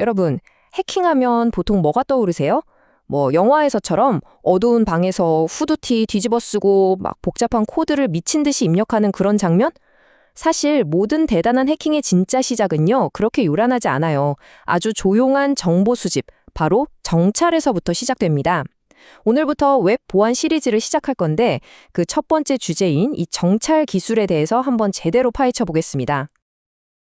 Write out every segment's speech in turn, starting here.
여러분, 해킹하면 보통 뭐가 떠오르세요? 뭐 영화에서처럼 어두운 방에서 후드티 뒤집어 쓰고 막 복잡한 코드를 미친 듯이 입력하는 그런 장면? 사실 모든 대단한 해킹의 진짜 시작은요, 그렇게 요란하지 않아요. 아주 조용한 정보 수집, 바로 정찰에서부터 시작됩니다. 오늘부터 웹 보안 시리즈를 시작할 건데 그 첫 번째 주제인 이 정찰 기술에 대해서 한번 제대로 파헤쳐 보겠습니다.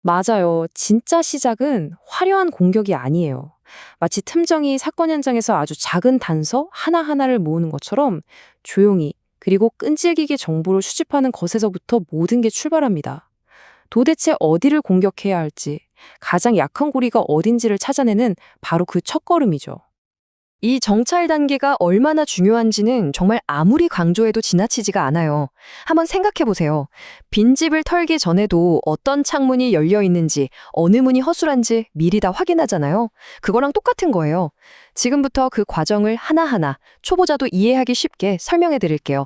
맞아요. 진짜 시작은 화려한 공격이 아니에요. 마치 틈정이 사건 현장에서 아주 작은 단서 하나하나를 모으는 것처럼 조용히 그리고 끈질기게 정보를 수집하는 것에서부터 모든 게 출발합니다. 도대체 어디를 공격해야 할지, 가장 약한 고리가 어딘지를 찾아내는 바로 그 첫걸음이죠. 이 정찰 단계가 얼마나 중요한지는 정말 아무리 강조해도 지나치지가 않아요. 한번 생각해 보세요. 빈집을 털기 전에도 어떤 창문이 열려 있는지, 어느 문이 허술한지 미리 다 확인하잖아요. 그거랑 똑같은 거예요. 지금부터 그 과정을 하나하나 초보자도 이해하기 쉽게 설명해 드릴게요.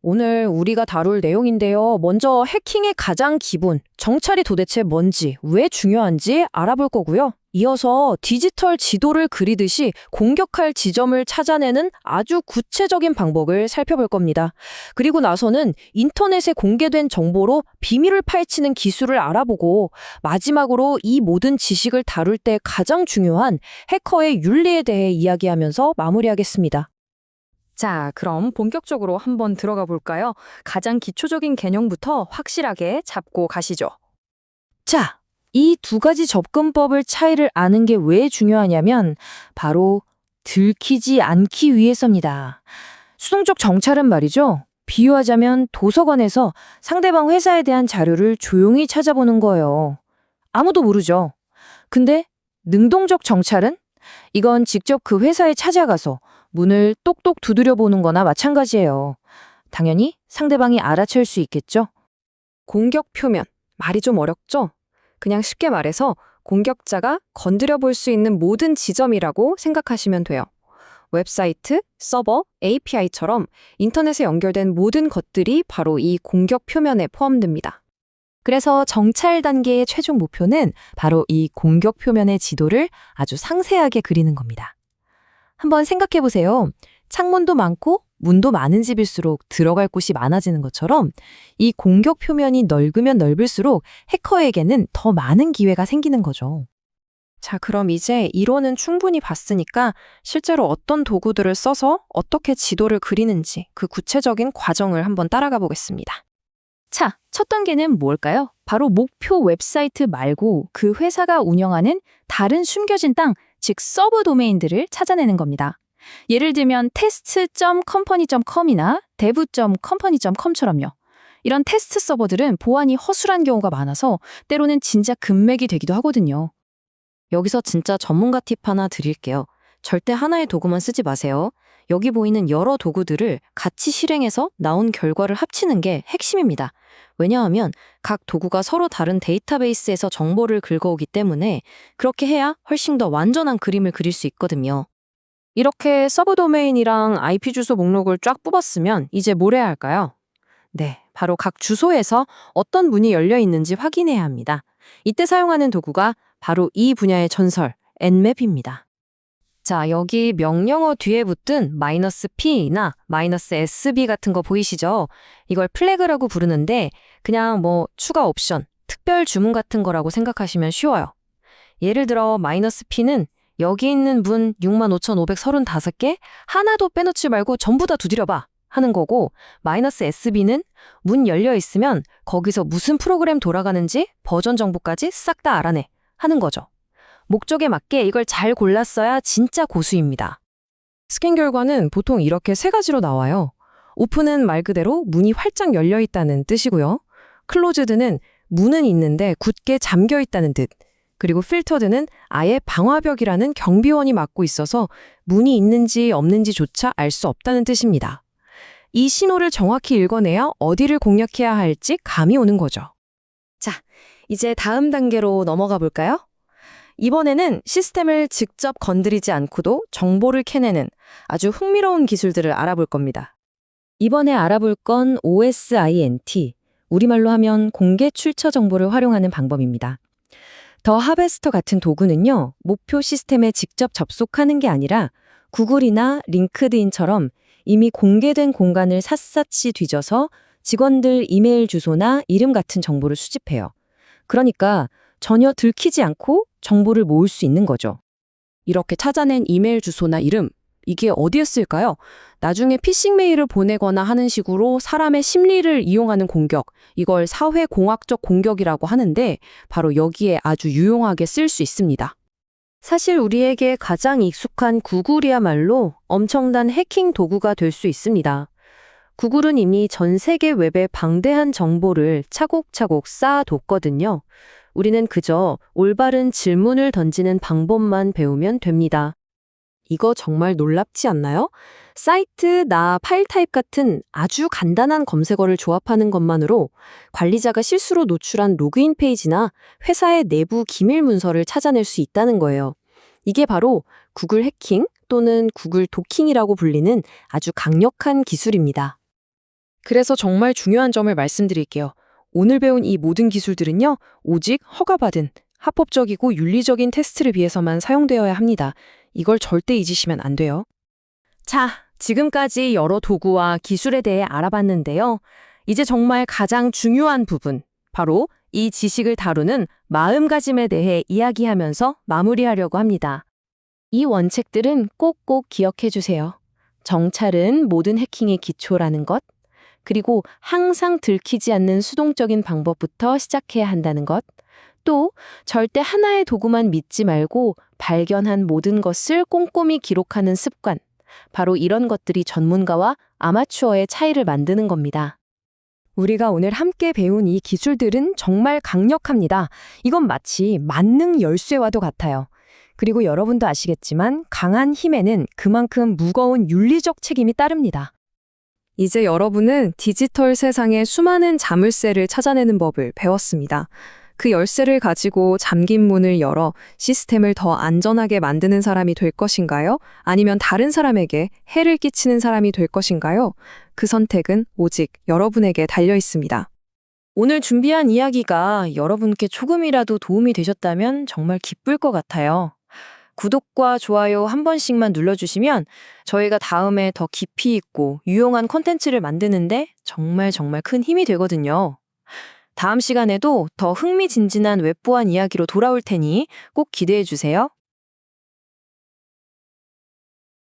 오늘 우리가 다룰 내용인데요. 먼저 해킹의 가장 기본, 정찰이 도대체 뭔지, 왜 중요한지 알아볼 거고요. 이어서 디지털 지도를 그리듯이 공격할 지점을 찾아내는 아주 구체적인 방법을 살펴볼 겁니다. 그리고 나서는 인터넷에 공개된 정보로 비밀을 파헤치는 기술을 알아보고 마지막으로 이 모든 지식을 다룰 때 가장 중요한 해커의 윤리에 대해 이야기하면서 마무리하겠습니다. 자, 그럼 본격적으로 한번 들어가 볼까요? 가장 기초적인 개념부터 확실하게 잡고 가시죠. 자, 이 두 가지 접근법을 차이를 아는 게 왜 중요하냐면 바로 들키지 않기 위해서입니다. 수동적 정찰은 말이죠. 비유하자면 도서관에서 상대방 회사에 대한 자료를 조용히 찾아보는 거예요. 아무도 모르죠. 근데 능동적 정찰은 이건 직접 그 회사에 찾아가서 문을 똑똑 두드려 보는 거나 마찬가지예요. 당연히 상대방이 알아챌 수 있겠죠? 공격 표면. 말이 좀 어렵죠? 그냥 쉽게 말해서 공격자가 건드려 볼 수 있는 모든 지점이라고 생각하시면 돼요. 웹사이트, 서버, API처럼 인터넷에 연결된 모든 것들이 바로 이 공격 표면에 포함됩니다. 그래서 정찰 단계의 최종 목표는 바로 이 공격 표면의 지도를 아주 상세하게 그리는 겁니다. 한번 생각해 보세요. 창문도 많고 문도 많은 집일수록 들어갈 곳이 많아지는 것처럼 이 공격 표면이 넓으면 넓을수록 해커에게는 더 많은 기회가 생기는 거죠. 자, 그럼 이제 이론은 충분히 봤으니까 실제로 어떤 도구들을 써서 어떻게 지도를 그리는지 그 구체적인 과정을 한번 따라가 보겠습니다. 자, 첫 단계는 뭘까요? 바로 목표 웹사이트 말고 그 회사가 운영하는 다른 숨겨진 땅, 즉 서브 도메인들을 찾아내는 겁니다. 예를 들면 test.company.com이나 dev.company.com처럼요. 이런 테스트 서버들은 보안이 허술한 경우가 많아서 때로는 진짜 금맥이 되기도 하거든요. 여기서 진짜 전문가 팁 하나 드릴게요. 절대 하나의 도구만 쓰지 마세요. 여기 보이는 여러 도구들을 같이 실행해서 나온 결과를 합치는 게 핵심입니다. 왜냐하면 각 도구가 서로 다른 데이터베이스에서 정보를 긁어오기 때문에 그렇게 해야 훨씬 더 완전한 그림을 그릴 수 있거든요. 이렇게 서브 도메인이랑 IP 주소 목록을 쫙 뽑았으면 이제 뭘 해야 할까요? 네, 바로 각 주소에서 어떤 문이 열려 있는지 확인해야 합니다. 이때 사용하는 도구가 바로 이 분야의 전설, nmap입니다. 자, 여기 명령어 뒤에 붙은 마이너스 P나 마이너스 SB 같은 거 보이시죠? 이걸 플래그라고 부르는데 그냥 뭐 추가 옵션, 특별 주문 같은 거라고 생각하시면 쉬워요. 예를 들어 마이너스 P는 여기 있는 문 65,535개 하나도 빼놓지 말고 전부 다 두드려봐 하는 거고 마이너스 SB는 문 열려 있으면 거기서 무슨 프로그램 돌아가는지 버전 정보까지 싹 다 알아내 하는 거죠. 목적에 맞게 이걸 잘 골랐어야 진짜 고수입니다. 스캔 결과는 보통 이렇게 세 가지로 나와요. 오픈은 말 그대로 문이 활짝 열려 있다는 뜻이고요. 클로즈드는 문은 있는데 굳게 잠겨 있다는 뜻. 그리고 필터드는 아예 방화벽이라는 경비원이 막고 있어서 문이 있는지 없는지조차 알 수 없다는 뜻입니다. 이 신호를 정확히 읽어내야 어디를 공략해야 할지 감이 오는 거죠. 자, 이제 다음 단계로 넘어가 볼까요? 이번에는 시스템을 직접 건드리지 않고도 정보를 캐내는 아주 흥미로운 기술들을 알아볼 겁니다. 이번에 알아볼 건 OSINT, 우리말로 하면 공개 출처 정보를 활용하는 방법입니다. 더 하베스터 같은 도구는요, 목표 시스템에 직접 접속하는 게 아니라 구글이나 링크드인처럼 이미 공개된 공간을 샅샅이 뒤져서 직원들 이메일 주소나 이름 같은 정보를 수집해요. 그러니까 전혀 들키지 않고 정보를 모을 수 있는 거죠. 이렇게 찾아낸 이메일 주소나 이름, 이게 어디에 쓸까요? 나중에 피싱 메일을 보내거나 하는 식으로 사람의 심리를 이용하는 공격, 이걸 사회공학적 공격이라고 하는데 바로 여기에 아주 유용하게 쓸 수 있습니다. 사실 우리에게 가장 익숙한 구글이야말로 엄청난 해킹 도구가 될 수 있습니다. 구글은 이미 전 세계 웹에 방대한 정보를 차곡차곡 쌓아뒀거든요. 우리는 그저 올바른 질문을 던지는 방법만 배우면 됩니다. 이거 정말 놀랍지 않나요? 사이트, 나, 파일 타입 같은 아주 간단한 검색어를 조합하는 것만으로 관리자가 실수로 노출한 로그인 페이지나 회사의 내부 기밀 문서를 찾아낼 수 있다는 거예요. 이게 바로 구글 해킹 또는 구글 도킹이라고 불리는 아주 강력한 기술입니다. 그래서 정말 중요한 점을 말씀드릴게요. 오늘 배운 이 모든 기술들은요, 오직 허가받은 합법적이고 윤리적인 테스트를 위해서만 사용되어야 합니다. 이걸 절대 잊으시면 안 돼요. 자, 지금까지 여러 도구와 기술에 대해 알아봤는데요. 이제 정말 가장 중요한 부분, 바로 이 지식을 다루는 마음가짐에 대해 이야기하면서 마무리하려고 합니다. 이 원칙들은 꼭꼭 기억해 주세요. 정찰은 모든 해킹의 기초라는 것, 그리고 항상 들키지 않는 수동적인 방법부터 시작해야 한다는 것, 또 절대 하나의 도구만 믿지 말고 발견한 모든 것을 꼼꼼히 기록하는 습관, 바로 이런 것들이 전문가와 아마추어의 차이를 만드는 겁니다. 우리가 오늘 함께 배운 이 기술들은 정말 강력합니다. 이건 마치 만능 열쇠와도 같아요. 그리고 여러분도 아시겠지만 강한 힘에는 그만큼 무거운 윤리적 책임이 따릅니다. 이제 여러분은 디지털 세상의 수많은 자물쇠를 찾아내는 법을 배웠습니다. 그 열쇠를 가지고 잠긴 문을 열어 시스템을 더 안전하게 만드는 사람이 될 것인가요? 아니면 다른 사람에게 해를 끼치는 사람이 될 것인가요? 그 선택은 오직 여러분에게 달려 있습니다. 오늘 준비한 이야기가 여러분께 조금이라도 도움이 되셨다면 정말 기쁠 것 같아요. 구독과 좋아요 한 번씩만 눌러주시면 저희가 다음에 더 깊이 있고 유용한 콘텐츠를 만드는데 정말 정말 큰 힘이 되거든요. 다음 시간에도 더 흥미진진한 웹보안 이야기로 돌아올 테니 꼭 기대해 주세요.